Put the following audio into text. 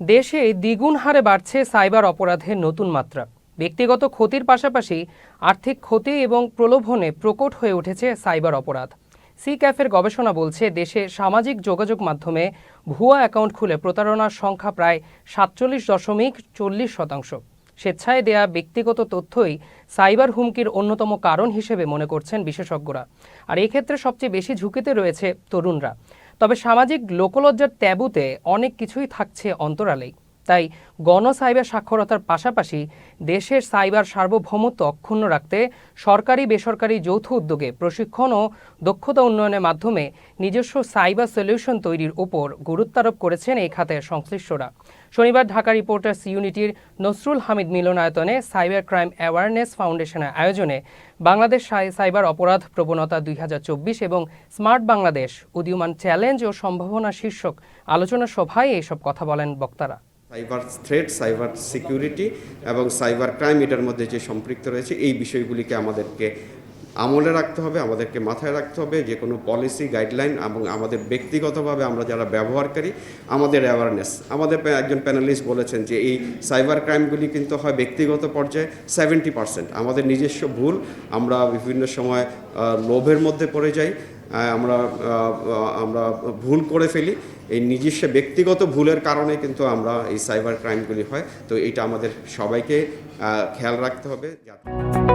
দেশে দ্বিগুণ হারে বাড়ছে সাইবার অপরাধের নতুন মাত্রা। ব্যক্তিগত ক্ষতির পাশাপাশি আর্থিক ক্ষতি এবং প্রলোভনে প্রকট হয়ে উঠেছে সাইবার অপরাধ। সি ক্যাফের গবেষণা বলছে, দেশে সামাজিক যোগাযোগ মাধ্যমে ভুয়া অ্যাকাউন্ট খুলে প্রতারণার সংখ্যা প্রায় সাতচল্লিশ দশমিক চল্লিশ শতাংশ। স্বেচ্ছায় দেয়া ব্যক্তিগত তথ্যই সাইবার হুমকির অন্যতম কারণ হিসেবে মনে করছেন বিশেষজ্ঞরা। আর এক্ষেত্রে সবচেয়ে বেশি ঝুঁকিতে রয়েছে তরুণরা। তবে সামাজিক লোকলজ্জার ট্যাবুতে অনেক কিছুই থাকছে অন্তরালেই। তাই গণ সাইবার সাক্ষরতার পাশাপাশি দেশের সাইবার সার্বভৌমত্ব অক্ষুণ্ণ রাখতে সরকারি, বেসরকারি যৌথ উদ্যোগে প্রশিক্ষণ ও দক্ষতা উন্নয়নের মাধ্যমে নিজস্ব সাইবার সলিউশন তৈরির উপর গুরুত্বারোপ করেছেন এই খাতের সংশ্লিষ্টরা। শনিবার ঢাকা রিপোর্টার্স ইউনিটির নসরুল হামিদ মিলনায়তনে সাইবার ক্রাইম অ্যাওয়ারনেস ফাউন্ডেশনের আয়োজনে বাংলাদেশ সাই- সাইবার অপরাধ প্রবণতা দুই হাজার চব্বিশ এবং স্মার্ট বাংলাদেশ উদীয়মান চ্যালেঞ্জ ও সম্ভাবনা শীর্ষক আলোচনা সভায় এইসব কথা বলেন বক্তারা। সাইবার থ্রেট সাইবার সিকিউরিটি এবং সাইবার ক্রাইম এটার মধ্যে যে সম্পৃক্ত রয়েছে, এই বিষয়গুলিকে আমাদেরকে আমলে রাখতে হবে, আমাদেরকে মাথায় রাখতে হবে। যে কোনো পলিসি গাইডলাইন এবং আমাদের ব্যক্তিগতভাবে আমরা যারা ব্যবহারকারী, আমাদের অ্যাওয়ারনেস আমাদের একজন প্যানালিস্ট বলেছেন যে এই সাইবার ক্রাইমগুলি কিন্তু হয় ব্যক্তিগত পর্যায়ে সেভেন্টি পার্সেন্ট আমাদের নিজস্ব ভুল, আমরা বিভিন্ন সময় লোভের মধ্যে পড়ে যাই। আমরা আমরা ভুল করে ফেলি। এই নিজস্ব ব্যক্তিগত ভুলের কারণে কিন্তু আমরা এই সাইবার ক্রাইমগুলি হয়। তো এটা আমাদের সবাইকে খেয়াল রাখতে হবে। যাতে